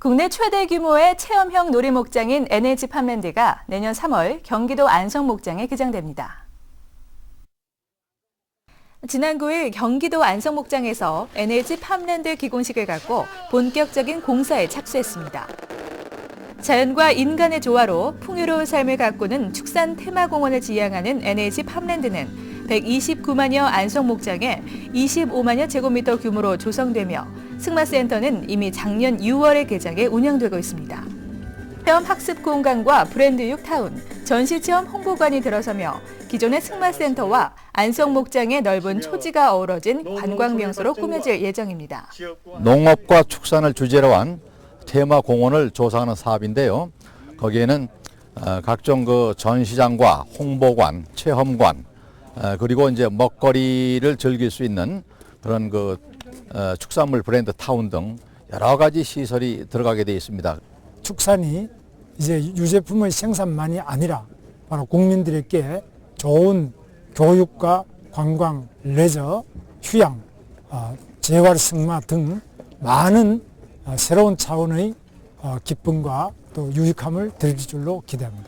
국내 최대 규모의 체험형 놀이목장인 NH 팜랜드가 내년 3월 경기도 안성 목장에 개장됩니다. 지난 9일 경기도 안성 목장에서 NH 팜랜드 기공식을 갖고 본격적인 공사에 착수했습니다. 자연과 인간의 조화로 풍요로운 삶을 가꾸는 축산 테마공원을 지향하는 NH 팜랜드는 129만여 안성목장에 25만여 제곱미터 규모로 조성되며 승마센터는 이미 작년 6월에 개장해 운영되고 있습니다. 체험 학습 공간과 브랜드육 타운, 전시체험 홍보관이 들어서며 기존의 승마센터와 안성목장의 넓은 초지가 어우러진 관광 명소로 꾸며질 예정입니다. 농업과 축산을 주제로 한 테마 공원을 조성하는 사업인데요. 거기에는 어, 각종 그 전시장과 홍보관, 체험관, 어, 그리고 이제 먹거리를 즐길 수 있는 그런 그 어, 축산물 브랜드 타운 등 여러 가지 시설이 들어가게 되어 있습니다. 축산이 이제 유제품의 생산만이 아니라 바로 국민들에게 좋은 교육과 관광, 레저, 휴양, 어, 재활 승마 등 많은 어, 새로운 차원의 어, 기쁨과 또 유익함을 드릴 줄로 기대합니다.